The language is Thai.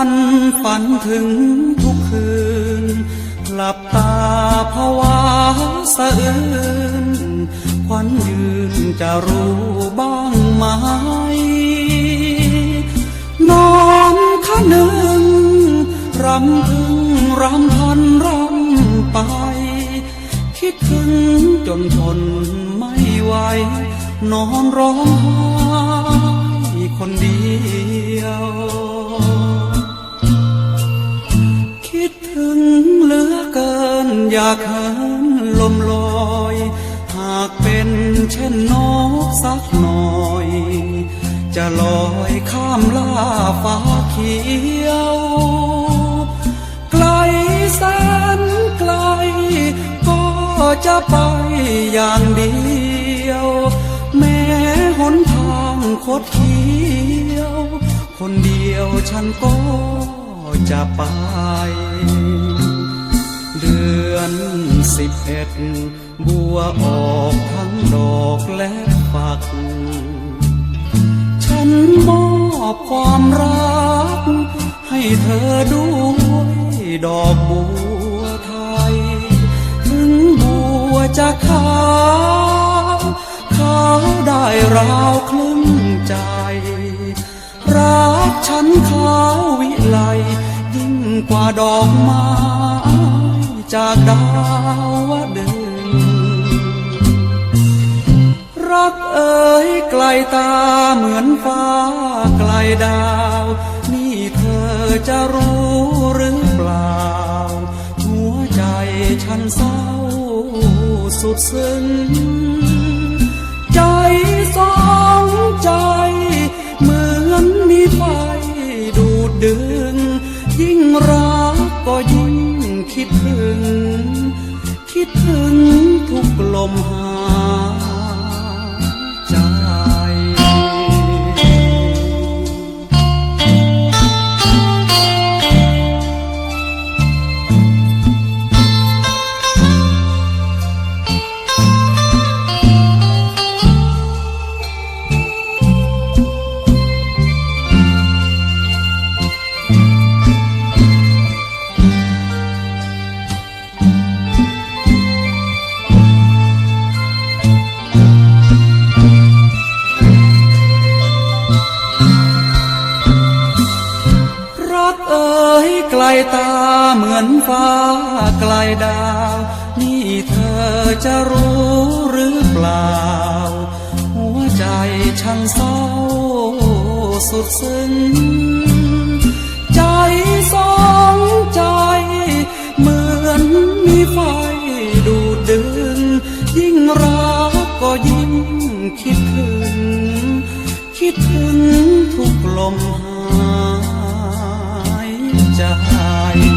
ันฝันถึงทุกคืน หลับตาภาวะสะอื้นควันยืนจะรู้บ้างไหมนอนข้านึงรำพึงรำพันรำไป คิดถึงจนทนไม่ไหวนอนร้องไห้คนเดียว อยากเหินลมลอย หากเป็นเช่นนกสักหน่อย จะลอยข้ามล่าฟ้าเขียว ไกลแสนไกล ก็จะไปอย่างเดียว แม้หนทางคดเคี้ยว คนเดียวฉันก็จะไป นสิบเอ็ดบัวออกทั้งดอกและฝัก ฉันมอบความรัก ให้เธอด้วยดอกบัวไทย ถึงบัวจะขาวขาวได้ราวครึ่งใจ รักฉันขาววิไลยิ่งกว่าดอกไม้ จากดาวดึงรักเอ๋ยไกลตาเหมือนฟ้าไกลดาว นี่เธอจะรู้หรือเปล่า หัวใจฉันเศร้าสุดซึ้งใจสองใจเหมือนมีไฟดูดดึง ยิ่งรักก็ยิ่ง คิดถึง คิดถึงทุกลมหาย ตาเหมือนฟ้าไกลดาว นี่เธอจะรู้หรือเปล่า หัวใจช่างเศร้าสุดซึ้งใจสองใจเหมือนมีไฟดูดดึง ยิ่งรักก็ยิ่งคิดถึง คิดถึงทุกลมหาย Jai